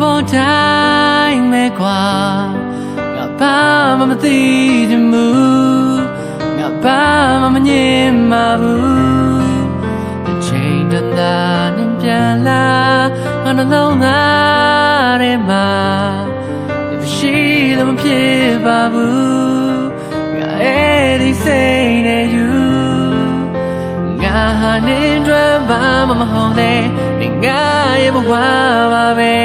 တိုင်းမဲ့ကွာငါဘာမှမသိချင်ဘူးငါဘာမှမငြင်းမှာဘူးအချိန်တန်တာနဲ့ပြန်လာငါနှလုံးသားထဲမှာမရှိလို့မဖြစ်ပါဘူးငါအဲ့ဒီစိတ်နဲ့ယူငါဟာနေတွေ့ဘာမှမဟုတ်တဲ့နေ ငါရဲ့ဘဝပါပဲ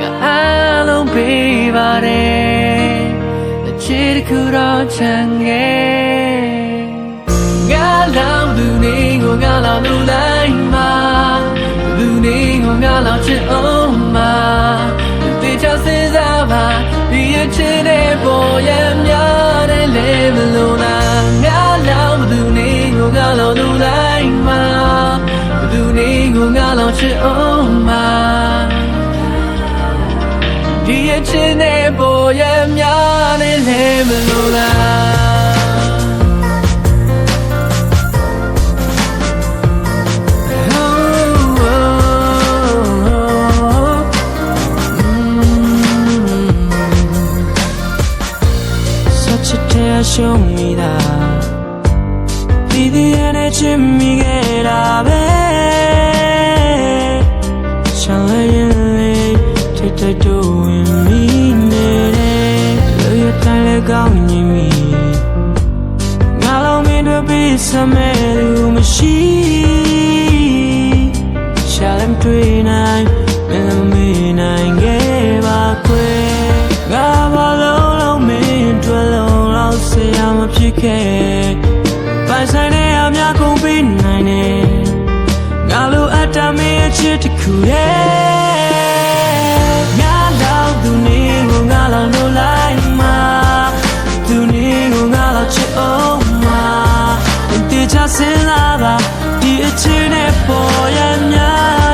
ငါအားလုံးပေးပါတယ်အချစ်တစ်ခုတော့ချမ်းငယ်ငါလောင်သူနေကိုငါလောင်လူလိုက်မှာသူနေကိုငါလောင်ချစ်အောင်မှာတေချာစင်စားပါဒီအချစ်တဲ့ပေါ်ရများတဲ့လေမလို့လား ကိုငါလောင်ချစ်အောင်မှာဒီအချစ်တဲ့ပေါ်ရများတဲ့လေမလို့လား Such a tear show me that ဒီဒီရတဲ့ချစ်မိခဲ့တာပဲ တ်ထိတ်တို့ဝင်မိနေတယ်လူရတိုင်းလည်းကောင်းနေမိငါလုံးမင်းတို့ပြီးစမဲလူမရှိရှာလမ်တွေ့နိုင်မင်းမင်းနိုင်ခဲ့ပါခွေငါဘာလုံးလုံးမင်းတွေ့လုံးလောက်ဆရာမဖြစ်ခဲ့ပိုင်ဆိုင်တဲ့အများကုန်ပြီးနိုင်တယ်ငါလိုအပ်တာမင်းရဲ့ချစ်တစ်ခုရဲ့ လာပါဒီအချစ်နဲ့ပေါ်ရများ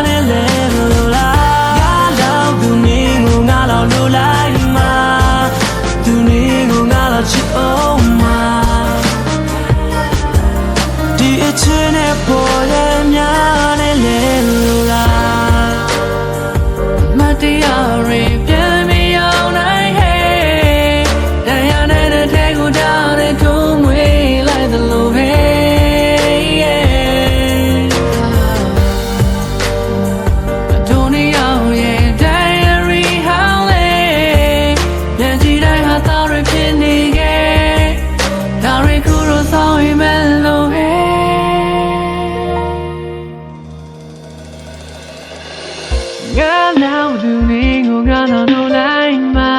ငါလောင်သူနေကိုငါလောင်လို့လိုက်မှာ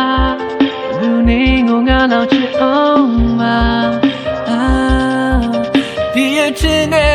သူနေကိုငါလောင်ချစ်အောင်မှာအာဒီအချင်းနဲ့